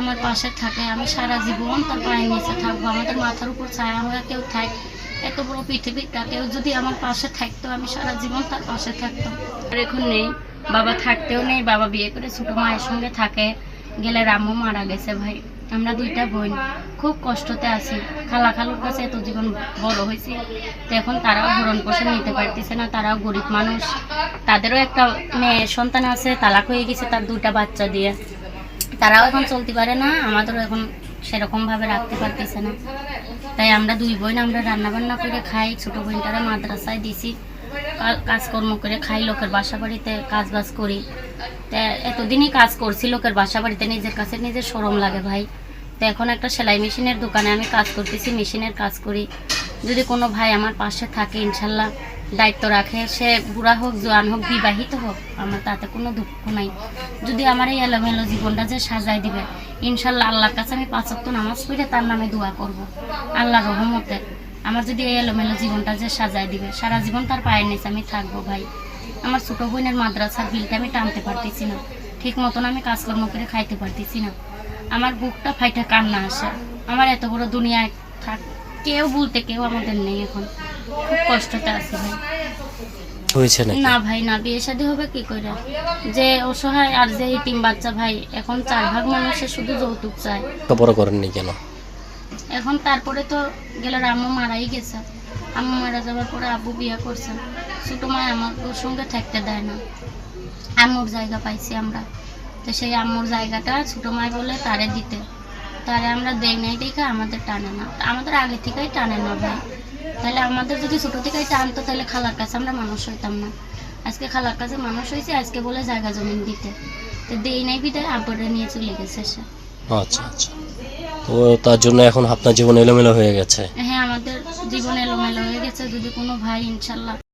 আমার পাশে থাকে, আমি সারা জীবন তার পায়ের নিচে থাকব। আমাদের মাথার উপর ছায়া হয়ে কেউ থাক, এত বড় পৃথিবীটা, কেউ যদি আমার পাশে থাকতো, আমি সারা জীবন তার পাশে থাকতাম। আর এখন নেই, বাবা থাকতেও নেই, বাবা বিয়ে করে ছোট মায়ের সঙ্গে থাকে, গেলে রামু মারা গেছে ভাই। আমরা দুইটা বোন, খুব কষ্টতে আছি। খালা খালুর কাছে এত জীবন বড় হয়েছে, তো এখন তারাও ভরণ পোষণ নিতে পারতেছে না, তারাও গরিব মানুষ। তাদেরও একটা মেয়ে সন্তান আছে, তালাক হয়ে গেছে তার দুটা বাচ্চা দিয়ে। তারাও এখন চলতে পারে না, আমাদেরও এখন সেরকম ভাবে রাখতে পারতেছে না। তাই আমরা দুই বোন আমরা রান্না বান্না করে খাই, ছোট বোনটারা মাদ্রাসায় দিছি কাজকর্ম করে খাই, লোকের বাসা বাড়িতে কাজ বাজ করি। তা এতদিনই কাজ করছি, লোকের বাসা বাড়িতে নিজের কাছে নিজের সরম লাগে ভাই। তো এখন একটা সেলাই মেশিনের দোকানে আমি কাজ করতেছি, মেশিনের কাজ করি। যদি কোনো ভাই আমার পাশে থাকে, ইনশাল্লাহ দায়িত্ব রাখে। সে বুড়া হোক, জোয়ান হোক, বিবাহিত হোক, আমার তাতে কোনো দুঃখ নাই। যদি আমার এই এলোমেলো জীবনটা যে সাজাই দিবে, ইনশাল্লাহ আল্লাহর কাছে আমি পাঁচক্ত নামাজ পড়ে তার নামে দোয়া করব। আল্লাহ রহমতে। আমার যদি এই এলোমেলো জীবনটা যে সাজাই দিবে, সারা জীবন তার পায়ের নিচে আমি থাকব ভাই। আমার ছোট বোনের মাদ্রাসার বিলটা আমি টানতে পারতেছি না। ঠিক মতন আমি কাজকর্ম করে খাইতে পারতেছি না। আমার বুকটা ফাইটা কান্না আসে। আমার এত বড় দুনিয়ায় থাক কেউ বলতে কেউ আমাদের নেই এখন। খুব কষ্টতে আছি ভাই। হয়েছে নাকি? না ভাই না বিয়ে শাদী হবে কি করে? যে অসহায় আর যে তিন বাচ্চা ভাই এখন চার ভাগ মানুষের শুধু যৌতুক চায়। লেখাপড়া করেননি কেন? এখন তারপরে তো গেলে আম্মু মারাই গেছে। আম্মু মারা যাওয়ার পরে আব্বু বিয়ে করছে। ছোট মায় আমার ওর সঙ্গে থাকতে দেয় না। আম্মুর জায়গা পাইছি আমরা। তো সেই আম্মুর জায়গাটা ছোট মায় বলে তারে দিতে। তারে আমরা দেই নাই দেখে আমাদের টানে না। আমাদের আগে থেকেই টানে না ভাই। তাহলে আমাদের যদি ছোটো থেকে এটা আনতো তাহলে খালার কাছে আমরা মানুষ হইতাম না। আজকে খালার কাছে মানুষ হয়েছে আজকে বলে জায়গা জমিন দিতে। তো দেই নাই বিদায় আব্বুটা নিয়ে চলে গেছে সে। আচ্ছা আচ্ছা। তো তার জন্য এখন আপনার জীবন এলোমেলো হয়ে গেছে? হ্যাঁ আমাদের জীবন এলোমেলো হয়ে গেছে। যদি কোনো ভাই ইনশাল্লাহ।